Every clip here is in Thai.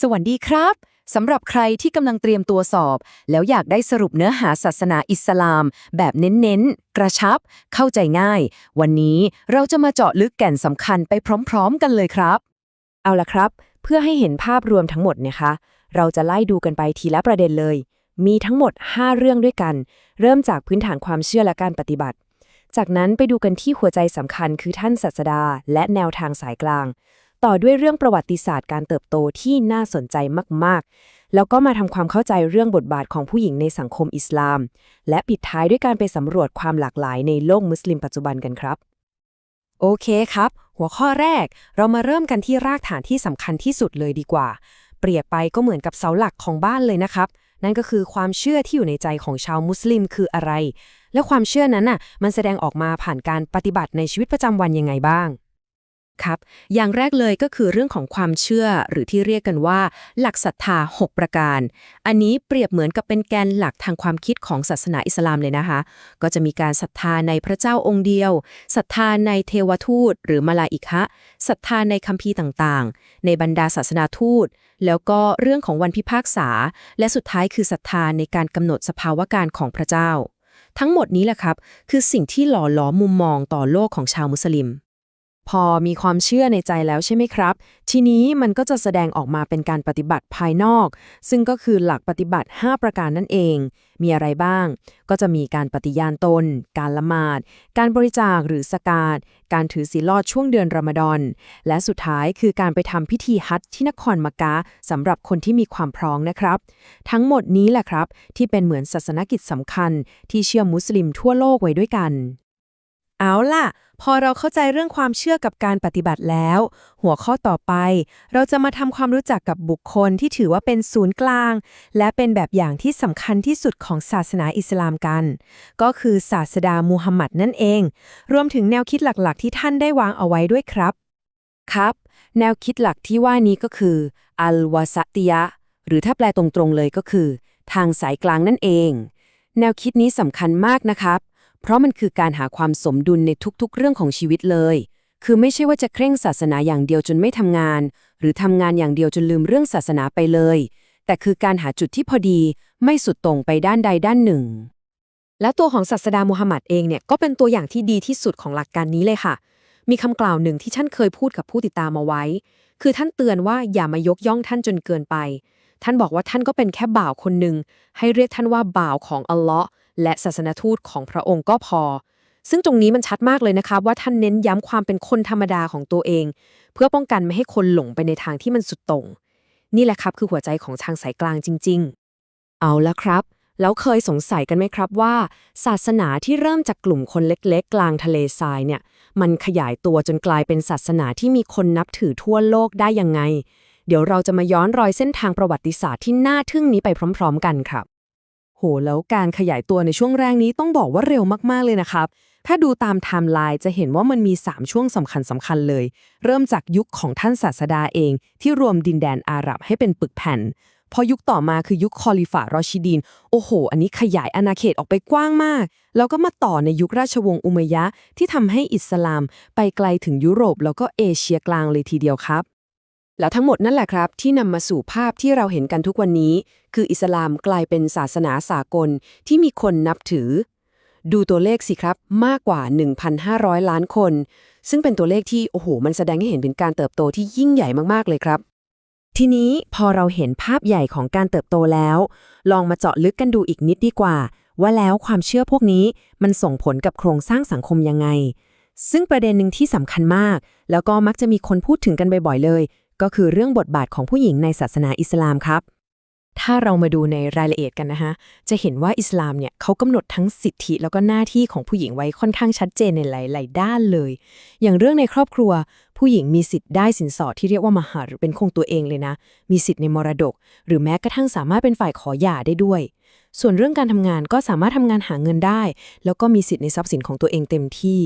สวัสดีครับสำหรับใครที่กำลังเตรียมตัวสอบ แล้วอยากได้สรุปเนื้อหาศาสนาอิสลาม แบบเน้นๆ กระชับ เข้าใจง่าย วันนี้เราจะมาเจาะลึกแก่นสำคัญไปพร้อมๆ กันเลยครับ เอาละครับ เพื่อให้เห็นภาพรวมทั้งหมดนะคะ เราจะไล่ดูกันไปทีละประเด็นเลย มีทั้งหมด 5 เรื่องด้วยกัน เริ่มจากพื้นฐานความเชื่อและการปฏิบัติ จากนั้นไปดูกันที่หัวใจสำคัญคือท่านศาสดา และแนวทางสายกลาง ต่อด้วยเรื่องประวัติศาสตร์การเติบโตที่น่าสนใจมาก ๆ แล้วก็มาทำความเข้าใจเรื่องบทบาทของผู้หญิงในสังคมอิสลาม และปิดท้ายด้วยการไปสำรวจความหลากหลายในโลกมุสลิมปัจจุบันกันครับ โอเคครับ หัวข้อแรกเรามาเริ่มกันที่รากฐานที่สำคัญที่สุดเลยดีกว่า เปรียบไปก็เหมือนกับเสาหลักของบ้านเลยนะครับนั่นก็คือความเชื่อที่อยู่ในใจของชาวมุสลิมคืออะไร และความเชื่อนั้นน่ะ มันแสดงออกมาผ่านการปฏิบัติในชีวิตประจำวันยังไงบ้าง ครับ อย่างแรกเลยก็คือเรื่องของความเชื่อหรือที่เรียกกันว่า หลักศรัทธา 6 ประการ อันนี้เปรียบเหมือนกับเป็นแกนหลักทางความคิดของศาสนาอิสลามเลยนะคะ ก็จะมีการศรัทธาในพระเจ้าองค์เดียวศรัทธาในเทวทูต หรือมาลาอิคะศรัทธาในคัมภีร์ต่างๆ ในบรรดาศาสนาทูต แล้วก็เรื่องของวันพิพากษา และสุดท้ายคือศรัทธาในการกำหนดสภาวะการของพระเจ้า ทั้งหมดนี้แหละครับ คือสิ่งที่หล่อหลอมมุมมองต่อโลกของชาวมุสลิม พอมีความเชื่อในใจแล้วใช่ไหมครับ ทีนี้มันก็จะแสดงออกมาเป็นการปฏิบัติภายนอก ซึ่งก็คือหลักปฏิบัติ 5 ประการนั่นเอง มีอะไรบ้าง ก็จะมีการปฏิญาณตน การละหมาด การบริจาคหรือสกาดการถือศีลอดช่วงเดือนรอมฎอน และสุดท้ายคือการไปทำพิธีฮัจที่นครมักกะสำหรับคนที่มีความพร้อมนะครับ ทั้งหมดนี้แหละครับ ที่เป็นเหมือนศาสนกิจสำคัญ ที่เชื่อมุสลิมทั่วโลกไว้ด้วยกัน เอาล่ะ พอเราเข้าใจเรื่องความเชื่อกับการปฏิบัติแล้ว หัวข้อต่อไป เราจะมาทำความรู้จักกับบุคคลที่ถือว่าเป็นศูนย์กลาง และเป็นแบบอย่างที่สำคัญที่สุดของศาสนาอิสลามกัน ก็คือศาสดามูฮัมหมัดนั่นเอง รวมถึงแนวคิดหลักๆ ที่ท่านได้วางเอาไว้ด้วยครับ ครับ แนวคิดหลักที่ว่านี้ก็คือ อัลวาสติยะ หรือถ้าแปลตรงๆเลยก็คือ ทางสายกลางนั่นเอง แนวคิดนี้สำคัญมากนะครับ เพราะมันคือการหาความสมดุลในทุกๆ เรื่องของชีวิตเลย คือไม่ใช่ว่าจะเคร่งศาสนาอย่างเดียวจนไม่ทำงาน หรือทำงานอย่างเดียวจนลืมเรื่องศาสนาไปเลย แต่คือการหาจุดที่พอดีไม่สุดตรงไปด้านใดด้านหนึ่ง แล้วตัวของศาสดามูฮัมหมัดเองเนี่ยก็เป็นตัวอย่างที่ดีที่สุดของหลักการนี้เลยค่ะ มีคำกล่าวหนึ่งที่ท่านเคยพูดกับผู้ติดตามมาไว้ คือท่านเตือนว่าอย่ามายกย่องท่านจนเกินไป ท่านบอกว่าท่านก็เป็นแค่บ่าวคนหนึ่ง ให้เรียกท่านว่าบ่าวของอัลเลาะห์และศาสนทูตของพระองค์ก็พอ ซึ่งตรงนี้มันชัดมากเลยนะคะ ว่าท่านเน้นย้ำความเป็นคนธรรมดาของตัวเอง เพื่อป้องกันไม่ให้คนหลงไปในทางที่มันสุดโต่ง นี่แหละครับคือหัวใจของทางสายกลางจริง ๆ เอาละครับ แล้วเคยสงสัยกันไหมครับว่า ศาสนาที่เริ่มจากกลุ่มคนเล็ก ๆ กลางทะเลทรายเนี่ย มันขยายตัวจนกลายเป็นศาสนาที่มีคนนับถือทั่วโลกได้ยังไง เดี๋ยวเราจะมาย้อนรอยเส้นทางประวัติศาสตร์ที่น่าทึ่งนี้ไปพร้อม ๆ กันครับ โห แล้วการขยายตัวในช่วงแรกนี้ต้องบอกว่าเร็วมากๆเลยนะครับ ถ้าดูตามไทม์ไลน์จะเห็นว่ามันมี 3 ช่วงสำคัญสำคัญเลย เริ่มจากยุคของท่านศาสดาเอง ที่รวมดินแดนอาหรับให้เป็นปึกแผ่น พอยุคต่อมาคือยุคคอลิฟารอชิดีน โอ้โห อันนี้ขยายอาณาเขตออกไปกว้างมาก แล้วก็มาต่อในยุคราชวงศ์อุมัยยะที่ทำให้อิสลาม ไปไกลถึงยุโรป แล้วก็เอเชียกลางเลยทีเดียวครับ แล้วทั้งหมดนั่นแหละครับ ที่นำมาสู่ภาพที่เราเห็นกันทุกวันนี้ คืออิสลามกลายเป็นศาสนาสากลที่มีคนนับถือ ดูตัวเลขสิครับมากกว่า 1,500 ล้านคน ซึ่งเป็นตัวเลขที่ โอ้โห มันแสดงให้เห็นเป็นการเติบโตที่ยิ่งใหญ่มากๆเลยครับ ทีนี้พอเราเห็นภาพใหญ่ของการเติบโตแล้ว ลองมาเจาะลึกกันดูอีกนิดดีกว่า ว่าแล้วความเชื่อพวกนี้มันส่งผลกับโครงสร้างสังคมยังไง ซึ่งประเด็นหนึ่งที่สำคัญมาก แล้วก็มักจะมีคนพูดถึงกันบ่อยๆเลย ก็คือเรื่องบทบาทของผู้หญิงในศาสนาอิสลามครับ ถ้าเรามาดูในรายละเอียดกันนะคะจะเห็นว่าอิสลามเนี่ยเขากำหนดทั้งสิทธิแล้วก็หน้าที่ของผู้หญิงไว้ค่อนข้างชัดเจนในหลาย ๆ ด้านเลย อย่างเรื่องในครอบครัว ผู้หญิงมีสิทธิ์ได้สินสอดที่เรียกว่ามหาหรือเป็นของตัวเองเลยนะ มีสิทธิ์ในมรดก หรือแม้กระทั่งสามารถเป็นฝ่ายขอหย่าได้ด้วย ส่วนเรื่องการทำงานก็สามารถทำงานหาเงินได้ แล้วก็มีสิทธิ์ในทรัพย์สินของตัวเองเต็มที่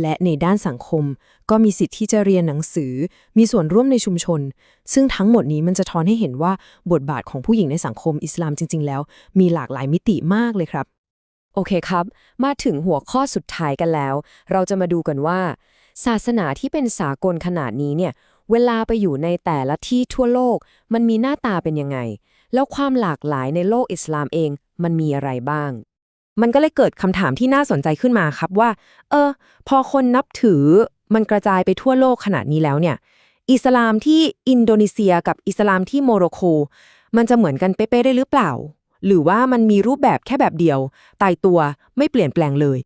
และในด้านสังคม ก็มีสิทธิ์ที่จะเรียนหนังสือ มีส่วนร่วมในชุมชน ซึ่งทั้งหมดนี้มันจะทอนให้เห็นว่าบทบาทของผู้หญิงในสังคมอิสลามจริง ๆ แล้ว มีหลากหลายมิติมากเลยครับ โอเคครับ มาถึงหัวข้อสุดท้ายกันแล้ว เราจะมาดูกันว่า ศาสนาที่เป็นสากลขนาดนี้เนี่ยเวลาไปอยู่ในแต่ละที่ทั่วโลก มันมีหน้าตาเป็นยังไง แล้วความหลากหลายในโลกอิสลามเองมันมีอะไรบ้าง มันก็เลยเกิดคำถามที่น่าสนใจขึ้นมาครับว่า เออ พอคนนับถือมันกระจายไปทั่วโลกขนาดนี้แล้วเนี่ย อิสลามที่อินโดนีเซียกับอิสลามที่โมร็อกโก มันจะเหมือนกันเป๊ะๆได้หรือเปล่า หรือว่ามันมีรูปแบบแค่แบบเดียว ตายตัวไม่เปลี่ยนแปลงเลย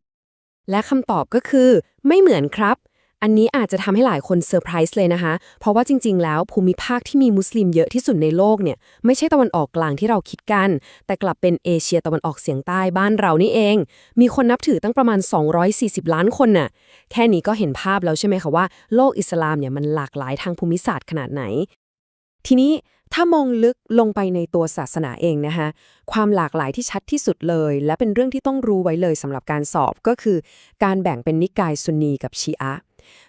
และคำตอบก็คือ ไม่เหมือนครับ อันนี้อาจจะทำให้หลายคนเซอร์ไพรส์เลยนะคะ เพราะว่าจริง ๆ แล้วภูมิภาคที่มีมุสลิมเยอะที่สุดในโลกเนี่ยไม่ใช่ตะวันออกกลางที่เราคิดกัน แต่กลับเป็นเอเชียตะวันออกเฉียงใต้บ้านเรานี่เอง มีคนนับถือตั้งประมาณ 240 ล้านคนน่ะ แค่นี้ก็เห็นภาพแล้วใช่ไหมคะว่าโลกอิสลามเนี่ยมันหลากหลายทางภูมิศาสตร์ขนาดไหน ทีนี้ถ้ามองลึกลงไปในตัวศาสนาเองนะคะความหลากหลายที่ชัดที่สุดเลย และเป็นเรื่องที่ต้องรู้ไว้เลยสำหรับการสอบก็คือ การแบ่งเป็นนิกายซุนนีกับชีอะ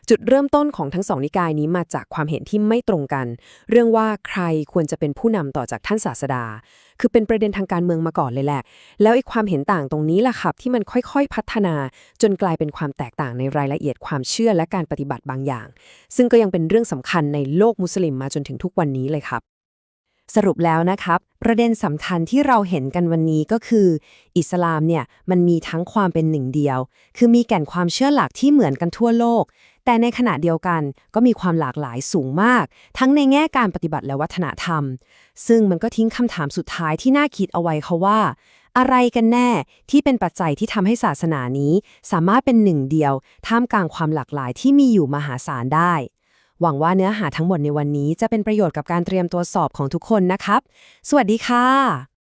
จุดเริ่มต้นของทั้งสองนิกายนี้มาจากความเห็นที่ไม่ตรงกัน เรื่องว่าใครควรจะเป็นผู้นำต่อจากท่านศาสดา คือเป็นประเด็นทางการเมืองมาก่อนเลยแหละ แล้วไอ้ความเห็นต่างตรงนี้ล่ะครับ ที่มันค่อยๆ พัฒนา จนกลายเป็นความแตกต่างในรายละเอียดความเชื่อและการปฏิบัติบางอย่าง ซึ่งก็ยังเป็นเรื่องสำคัญในโลกมุสลิมมาจนถึงทุกวันนี้เลยครับ สรุปแล้วนะครับ ประเด็นสำคัญที่เราเห็นกันวันนี้ก็คือ อิสลามเนี่ยมันมีทั้งความเป็นหนึ่งเดียว คือมีแก่นความเชื่อหลักที่เหมือนกันทั่วโลก แต่ในขณะเดียวกันก็มีความหลากหลายสูงมาก ทั้งในแง่การปฏิบัติและวัฒนธรรม ซึ่งมันก็ทิ้งคำถามสุดท้ายที่น่าคิดเอาไว้ค่ะว่า อะไรกันแน่ที่เป็นปัจจัยที่ทำให้ศาสนานี้ สามารถเป็นหนึ่งเดียว ท่ามกลางความหลากหลายที่มีอยู่มหาศาลได้ หวังว่าเนื้อหาทั้งหมดในวันนี้จะเป็นประโยชน์กับการเตรียมตัวสอบของทุกคนนะครับ สวัสดีค่ะ